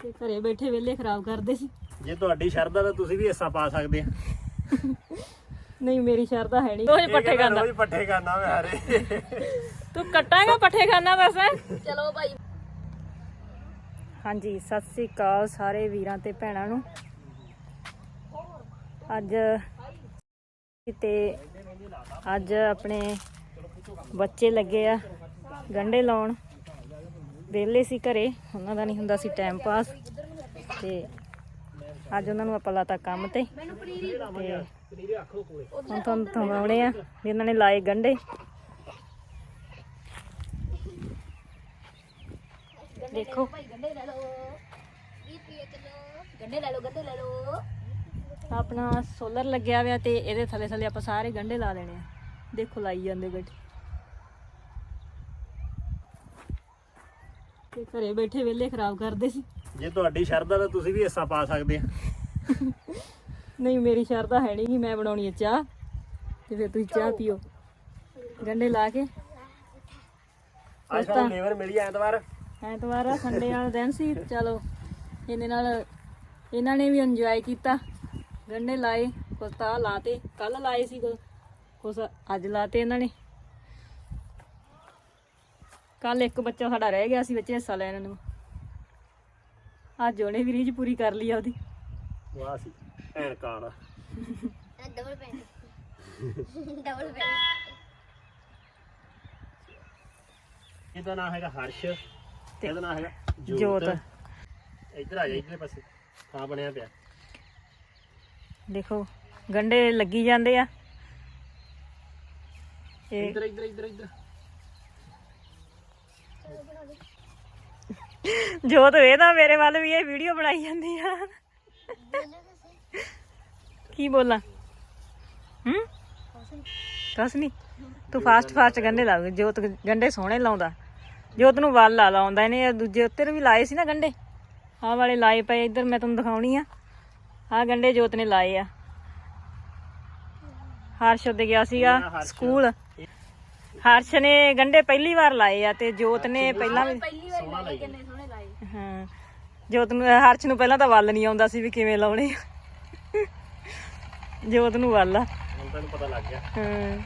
ਤੇ ਘਰੇ ਬੈਠੇ ਵੇਲੇ ਖਰਾਬ ਕਰਦੇ ਸੀ। ਜੇ ਤੁਹਾਡੀ ਸ਼ਰਧਾ ਤਾਂ ਤੁਸੀਂ ਵੀ ਹਿੱਸਾ ਪਾ ਸਕਦੇ ਆ। ਨਹੀਂ ਮੇਰੀ ਸ਼ਰਧਾ ਹੈ ਨਹੀਂ। ਰੋਜ਼ ਪੱਠੇ ਖਾਂਦਾ ਰੋਜ਼ ਪੱਠੇ ਕਰਨਾ ਮੈਂ ਹਰੇ। ਤੂੰ ਕੱਟਾਂਗਾ ਪੱਠੇ ਖਾਣਾ ਬਸ ਚਲੋ ਭਾਈ। ਹਾਂਜੀ ਸਤਿ ਸ੍ਰੀ ਅਕਾਲ ਸਾਰੇ ਵੀਰਾਂ ਤੇ ਭੈਣਾਂ ਨੂੰ। ਅੱਜ ਤੇ ਅੱਜ ਆਪਣੇ ਬੱਚੇ ਲੱਗੇ ਆ ਗੰਡੇ ਲਾਉਣ। ਵਿਹਲੇ ਸੀ ਘਰੇ, ਉਹਨਾਂ ਦਾ ਨਹੀਂ ਹੁੰਦਾ ਸੀ ਟਾਈਮ ਪਾਸ ਤੇ ਅੱਜ ਉਹਨਾਂ ਨੂੰ ਆਪਾਂ ਲਾਤਾ ਕੰਮ ਤੇ ਹੁਣ ਤੁਹਾਨੂੰ ਦਿਖਾਉਣੇ ਆ ਵੀ ਇਹਨਾਂ ਨੇ ਲਾਏ ਗੰਡੇ ਦੇਖੋ। ਗੰਡੇ ਲੈ ਲਓ ਗੰਡੇ ਲੈ ਲਓ ਗੰਡੇ ਲੈ ਲਓ ਆਪਣਾ ਸੋਲਰ ਲੱਗਿਆ ਹੋਇਆ ਤੇ ਇਹਦੇ ਥੱਲੇ ਥੱਲੇ ਆਪਾਂ ਸਾਰੇ ਗੰਢੇ ਲਾ ਦੇਣੇ ਆ। ਦੇਖੋ ਲਾਈ ਜਾਂਦੇ ਗੱਡੀ। ਤੇ ਘਰੇ ਬੈਠੇ ਵੇਲੇ ਖਰਾਬ ਕਰਦੇ ਸੀ। ਜੇ ਤੁਹਾਡੀ ਸ਼ਰਧਾ ਤਾਂ ਤੁਸੀਂ ਵੀ ਹਿੱਸਾ ਪਾ ਸਕਦੇ ਆ। ਨਹੀਂ ਮੇਰੀ ਸ਼ਰਧਾ ਹੈ ਨਹੀਂ ਕਿ ਮੈਂ ਬਣਾਉਣੀ ਹੈ ਚਾਹ ਤੇ ਫਿਰ ਤੁਸੀਂ ਚਾਹ ਪੀਓ। ਗੰਢੇ ਲਾ ਕੇ। ਅੱਜ ਸਾਨੂੰ ਲੇਬਰ ਮਿਲੀ ਐਤਵਾਰ। ਐਤਵਾਰ ਆ ਸੰਡੇ ਵਾਲਾ ਦਿਨ ਸੀ ਚਲੋ ਇਹਦੇ ਨਾਲ ਇਹਨਾਂ ਨੇ ਵੀ ਇੰਜੋਏ ਕੀਤਾ। ਗੰਢੇ ਲਾਏ ਕੁਛ ਤਾਂ ਲਾਤੇ ਕੱਲ ਲਾਏ ਸੀ ਕੁਛ ਅੱਜ ਲਾਤੇ ਇਹਨਾਂ ਨੇ। ਕੱਲ ਇੱਕ ਬੱਚਾ ਸਾਡਾ ਰਹਿ ਗਿਆ ਸੀ ਵਿੱਚ ਹਿੱਸਾ ਲੈਣ ਨੂੰ। ਅੱਜ ਉਹਨੇ ਵੀ ਰੀਝ ਪੂਰੀ ਕਰ ਲਈ ਆ ਉਹਦੀ। ਵਾਹ ਸੀ ਐਨ ਕਾਣਾ ਡਬਲ ਪੈਂਟ ਡਬਲ ਪੈਂਟ ਇਹਦਾ ਨਾਮ ਹੈਗਾ ਹਰਸ਼ ਤੇ ਇਹਦਾ ਨਾਮ ਹੈਗਾ ਜੋਤ। ਇੱਧਰ ਆ ਜਾ ਇੱਧਰਲੇ ਪਾਸੇ ਥਾਂ ਬਣਿਆ ਪਿਆ। ਦੇਖੋ ਗੰਢੇ ਲੱਗੀ ਜਾਂਦੇ ਆ। ਇਹ ਇੱਧਰ ਇੱਧਰ ਇੱਧਰ ਇੱਧਰ। ਜੋਤ ਵੇਦਾ ਮੇਰੇ ਵੱਲ ਵੀ ਇਹ ਵੀਡੀਓ ਬਣਾਈ ਜਾਂਦੀ ਆ। ਕੀ ਬੋਲਾਂ? ਹੂੰ? ਕਸ ਨਹੀਂ ਤੂੰ ਫਾਸਟ ਫਾਸਟ ਗੰਡੇ ਲਾ ਜੋਤ ਗੰਡੇ ਸੋਹਣੇ ਲਾਉਂਦਾ। ਜੋਤ ਨੂੰ ਵੱਲ ਲਾ ਲਾਉਂਦਾ ਇਹਨੇ ਇਹ ਦੂਜੇ ਉੱਤੇ ਵੀ ਲਾਏ ਸੀ ਨਾ ਗੰਡੇ ਆਹ ਵਾਲੇ ਲਾਏ ਪਏ ਇੱਧਰ ਮੈਂ ਤੁਹਾਨੂੰ ਦਿਖਾਉਣੀ ਆ। ਆਹ ਗੰਡੇ ਜੋਤ ਨੇ ਲਾਏ ਆ। ਹਰਸ਼ ਉੱਤੇ ਗਿਆ ਸੀਗਾ ਸਕੂਲ। ਹਰਸ਼ ਨੇ ਗੰਡੇ ਪਹਿਲੀ ਵਾਰ ਲਾਏ ਆ ਤੇ ਜੋਤ ਨੇ ਪਹਿਲਾਂ ਵੀ ਪਹਿਲੀ ਵਾਰ ਲਾਏ ਕਿੰਨੇ ਸੋਹਣੇ ਲਾਏ। ਹਾਂ। ਜੋਤ ਨੂੰ ਹਰਸ਼ ਨੂੰ ਪਹਿਲਾਂ ਤਾਂ ਵੱਲ ਨਹੀਂ ਆਉਂਦਾ ਸੀ ਵੀ ਕਿਵੇਂ ਲਾਉਣੇ ਆ। ਜੋਤ ਨੂੰ ਵੱਲ ਆ। ਹੁਣ ਤੈਨੂੰ ਪਤਾ ਲੱਗ ਗਿਆ। ਹਾਂ।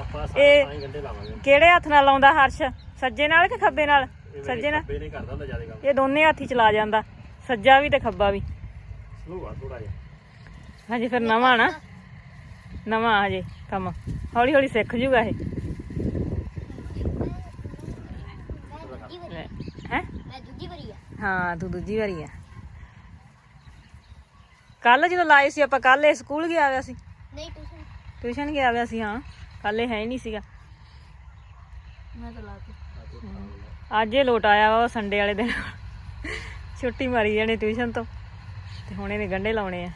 ਆਪਾਂ ਸਾਰੇ ਇਹ- ਤਾਂ ਹੀ ਗੰਡੇ ਲਾਵਾਂਗੇ। ਕਿਹੜੇ ਹੱਥ ਨਾਲ ਲਾਉਂਦਾ ਹਰਸ਼? ਸੱਜੇ ਨਾਲ ਕਿ ਖੱਬੇ ਨਾਲ? ਸੱਜੇ ਨਾਲ? ਖੱਬੇ ਨੇ ਕਰਦਾ ਹੁੰਦਾ ਜ਼ਿਆਦਾ ਕੰਮ। ਇਹ ਦੋਨੇ ਹੱਥ ਹੀ ਚਲਾ ਜਾਂਦਾ। ਸੱਜਾ ਵੀ ਤੇ ਖੱਬਾ ਵੀ। ਸਲੋ ਆ ਥੋੜਾ ਜਿਹਾ। ਹਾਂਜੀ ਫਿਰ ਨਵਾਂ ਨਾ। ਨਵਾਂ ਹਜੇ ਕੰਮ। ਹੌਲੀ ਹੌਲੀ ਸਿੱਖ ਜੂਗਾ ਇਹ। ਹੈ? ਹਾਂ ਤੂੰ ਦੂਜੀ ਵਾਰੀ ਆ। ਕੱਲ ਜਦੋਂ ਲਾਏ ਸੀ ਆਪਾਂ ਕੱਲ ਇਹ ਸਕੂਲ ਗਿਆ ਹੋਇਆ ਸੀ। ਨਹੀਂ ਟਿਊਸ਼ਨ। ਟਿਊਸ਼ਨ ਗਿਆ ਹੋਇਆ ਸੀ ਹਾਂ। ਕੱਲ ਇਹ ਹੈ ਹੀ ਨਹੀਂ ਸੀਗਾ। ਮੈਂ ਤਾਂ ਲਾਤੀ ਅੱਜ ਇਹ ਲੋਟ ਆਇਆ ਵਾ ਸੰਡੇ ਵਾਲੇ ਦਿਨ। ਛੁੱਟੀ ਮਾਰੀ ਜਾਣੀ ਟਿਊਸ਼ਨ ਤੋਂ। ਤੇ ਹੁਣ ਇਹਨੇ ਗੰਡੇ ਲਾਉਣੇ ਆ।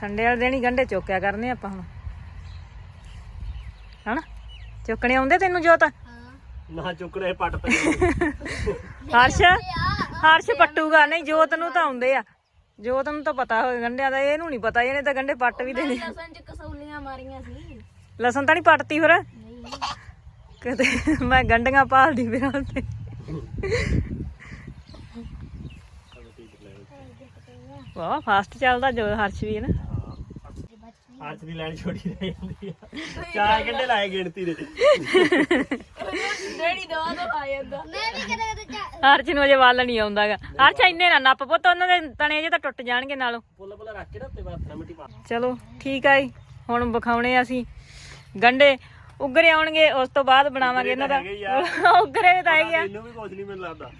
ਸੰਡੇ ਵਾਲੇ ਦਿਨ ਹੀ ਗੰਡੇ ਚੁੱਕਿਆ ਕਰਨੇ ਆਪਾਂ ਹੁਣ। ਹਨਾ? ਚੁੱਕਣੇ ਆਉਂਦੇ ਤੈਨੂੰ ਜੋਤ? ਹਾਂ ਨਾ ਚੁੱਕਣੇ ਪੱਟ ਤੇ। ਹਰਸ਼? ਹਰਸ਼ ਪੱਟੂਗਾ। ਨਹੀਂ ਜੋਤ ਨੂੰ ਤਾਂ ਆਉਂਦੇ ਆ। ਜੋਤ ਨੂੰ ਤਾਂ ਪਤਾ ਹੋਵੇ ਗੰਡਿਆਂ ਦਾ ਇਹਨੂੰ ਨਹੀਂ ਪਤਾ ਇਹਨੇ ਤਾਂ ਗੰਡੇ ਪੱਟ ਵੀ ਦੇਣੇ ਲਸਣ ਚ ਕਸੌਲੀਆਂ ਮਾਰੀਆਂ ਸੀ। ਲਸਣ ਤਾਂ ਨਹੀਂ ਪੱਟਤੀ ਫਿਰ? ਨਹੀਂ। ਕਿਤੇ ਮੈਂ ਗੰਡੀਆਂ ਪਾਲਦੀ ਫਿਰਾਂ ਤੇ। ਵਾਹ ਫਾਸਟ ਚੱਲਦਾ ਜੋ ਹਰਸ਼ ਵੀ ਹੈ ਨਾ। ਅੱਜ ਦੀ ਲਾਈਨ ਛੋਟੀ ਰਹਿ ਜਾਂਦੀ ਆ। ਚਾਰ ਗੰਡੇ ਲਾਏ ਗਿਣਤੀ ਦੇ। ਡੈਡੀ ਦਵਾ ਦੋ ਆ ਜਾਂਦਾ। ਮੈਂ ਵੀ ਕਦੇ ਕਦੇ ਚਾ ਹਰਸ਼ ਨੂੰ ਅਜੇ ਵੱਲ ਨਹੀਂ ਆਉਂਦਾਗਾ। ਹਰਸ਼ ਇੰਨੇ ਨਾ ਨੱਪ ਪੁੱਤ ਉਹਨਾਂ ਦੇ ਤਣੇ ਜੇ ਤਾਂ ਟੁੱਟ ਜਾਣਗੇ ਨਾਲੋਂ। ਪੁੱਲ ਪੁੱਲ ਰੱਖ ਕੇ ਨਾ ਉੱਤੇ ਬਾਅਦ ਮਿੱਟੀ ਪਾ। ਚਲੋ ਠੀਕ ਆ ਜੀ। ਹੁਣ ਵਿਖਾਉਣੇ ਆ ਅਸੀਂ ਗੰਡੇ। ਉਗਰੇ ਆਉਣਗੇ ਉਸ ਤੋਂ ਬਾਅਦ ਬਣਾਵਾਂਗੇ ਇਹਨਾਂ ਦਾ। ਉਗਰੇ ਤਾਂ ਹੈਗੇ ਆ। ਮੈਨੂੰ ਵੀ ਕੁਝ ਨਹੀਂ ਮੈਨੂੰ ਲੱਗਦਾ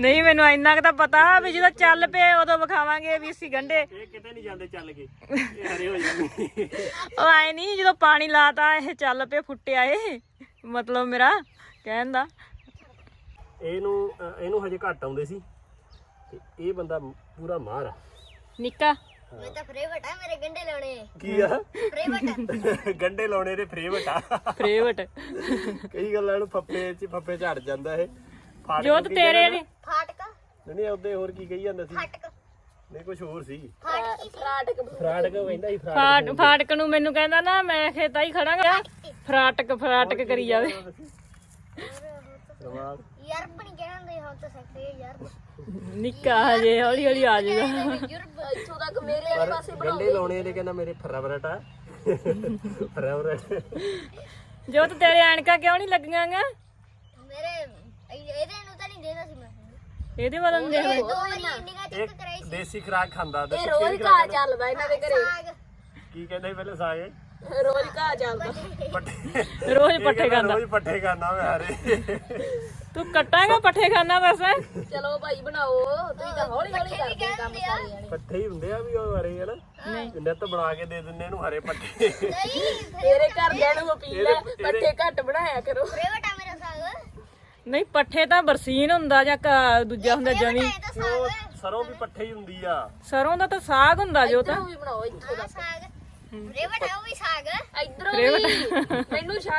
ਨਹੀਂ ਮੈਨੂੰ ਇੰਨਾ ਕੁ ਤਾਂ ਪਤਾ ਵੀ ਜਦੋਂ ਚੱਲ ਪਏ ਉਦੋਂ ਵਿਖਾਵਾਂਗੇ ਵੀ ਅਸੀਂ ਗੰਡੇ ਇਹ ਕਿਤੇ ਨਹੀਂ ਜਾਂਦੇ ਚੱਲ ਕੇ। ਇਹ ਹਰੇ ਹੋ ਜਾਂਦੇ। ਉਹ ਆਏ ਨਹੀਂ ਜਦੋਂ ਪਾਣੀ ਲਾਤਾ ਇਹ ਚੱਲ ਪਏ ਫੁੱਟਿਆ ਇਹ। ਮਤਲਬ ਮੇਰਾ ਕਹਿਣ ਦਾ। ਇਹਨੂੰ ਇਹਨੂੰ ਹਜੇ ਘੱਟ ਆਉਂਦੇ ਸੀ। ਤੇ ਇਹ ਬੰਦਾ ਪੂਰਾ ਮਾਹਰ ਆ। ਨਿੱਕਾ। ਮੈਂ ਤਾਂ ਫਰੇਵਟ ਆ ਮੇਰੇ ਗੰਡੇ ਲਾਉਣੇ। ਕੀ ਆ? ਫਰੇਵਟ ਗੰਡੇ ਲਾਉਣੇ ਦੇ ਫਰੇਵਟ ਆ। ਫੇਵਰਟ ਕਈ ਗੱਲਾਂ ਨੂੰ ਫੱਫੇ ਚ ਫੱਫੇ ਝੜ ਜਾਂਦਾ ਇਹ। ਫਾਟਕ ਜੋਤ ਕੀ ਤੇਰੇ ਕਹਿੰਦੇ? ਨੇ ਫਾਟਕ। ਨੇ? ਨਹੀਂ ਉਹਦੇ ਹੋਰ ਕੀ ਕਹੀ ਜਾਂਦਾ ਸੀ? ਫਾਟਕ। ਨਹੀਂ ਕੁਝ ਹੋਰ ਸੀ। ਫਾਟਕ ਫਰਾਟਕ ਫਰਾਟਕ ਕਹਿੰਦਾ ਸੀ ਫਰਾਟਕ ਫਾਟ ਫਾਟਕ ਨੂੰ ਮੈਨੂੰ ਕਹਿੰਦਾ ਨਾ ਮੈਂ ਖੇਤਾਂ ਹੀ ਖੜਾਂਗਾ। ਫਰਾਟਕ ਫਰਾਟਕ ਕਰੀ ਜਾਵੇ। ਰਵਾਲ ਯਾਰ ਬਣੀ ਕਹਿੰਦੇ ਹੋ ਤਾਂ ਸਕਦੇ ਯਾਰ ਨਿੱਕਾ ਹਜੇ ਹੌਲੀ ਹੌਲੀ ਆ ਜਾਊਗਾ। ਯੂਰਪ ਇੱਥੋਂ ਤੱਕ ਮੇਰੇ ਵਾਲੇ ਪਾਸੇ ਗੰਡੇ ਲਾਉਣੇ ਨੇ ਕਹਿੰਦਾ ਮੇਰੇ ਫੇਵਰਟ ਆ। ਫੇਵਰਟ ਜੋਤ ਤੇਰੇ ਐਨਕਾਂ ਕਿਉਂ ਨਹੀਂ ਲੱਗੀਆਂਗਾ? ਮੇਰੇ ਇਹਦੇ ਨੂੰ ਤਾਂ ਨਹੀਂ ਦੇਦਾ ਸੀ ਮੈਂ। ਇਹਦੇ ਵੱਲ ਨੂੰ ਦੇਖ ਲੈ ਦੋ ਵਾਰੀ ਨਿਗਾਹ ਚੈੱਕ ਕਰਾਈ ਸੀ। ਦੇਸੀ ਖਰਾਕ ਖਾਂਦਾ ਦੱਸੋ ਰੋਜ਼ ਕਿਹੜੀ ਘਾ ਚੱਲਦਾ ਇਹਨਾਂ ਦੇ ਘਰੇ। ਸਾਗ। ਕੀ ਕਹਿੰਦੇ ਸੀ ਪਹਿਲੇ ਸਾਗੇ? ਰੋਜ਼ ਘਾ ਚੱਲਦਾ। ਪੱਠੇ। ਰੋਜ਼ ਇਹ ਪੱਠੇ ਖਾਂਦਾ। ਰੋਜ਼ ਪੱਠੇ ਖਾਂਦਾ ਮੈਂ ਹਰੇ। ਤੂੰ ਕੱਟਾਂਗਾ ਪੱਠੇ ਖਾਣਾ ਬਸ ਚਲੋ ਭਾਈ ਬਣਾਓ ਤੁਸੀਂ ਤਾਂ ਹੌਲੀ ਹੌਲੀ ਕਰਦੇ ਕੰਮ ਸਾਰੇ ਜਾਣੇ। ਪੱਠੇ ਹੀ ਹੁੰਦੇ ਆ ਵੀ ਉਹ ਹਰੇ ਹੈ ਨਾ ਨਹੀਂ ਨਿੱਤ ਬਣਾ ਕੇ ਦੇ ਦਿੰਦੇ ਇਹਨੂੰ ਹਰੇ ਪੱਠੇ। ਤੇਰੇ ਘਰਦਿਆਂ ਨੂੰ ਅਪੀਲ ਹੈ ਪੱਠੇ ਘੱਟ ਬਣਾਇਆ ਕਰੋ। ਫੇਵਰਟ ਆ ਮੇਰਾ ਸਾਗ। ਨਹੀਂ ਪੱਠੇ ਤਾਂ ਬਰਸੀਨ ਹੁੰਦਾ ਜਾਂ ਕ- ਦੂਜਾ ਹੁੰਦਾ ਜਵੀ ਇਹ ਤਾਂ ਸਾਗ ਸਰੋਂ ਵੀ ਪੱਠੇ ਹੀ ਹੁੰਦੀ ਆ। ਸਰੋਂ ਦਾ ਤਾਂ ਸਾਗ ਹੁੰਦਾ ਜੋ ਤਾਂ। ਵੀ ਬਣਾਓ ਇੱਥੋਂ ਦਾ ਸਾਗ। ਫੇਵਰਟ ਹੈ ਉਹ ਵੀ ਸਾਗ। ਇਧਰੋਂ ਫੇਵਰਟ ਮੈਨੂੰ ਛੱਡ।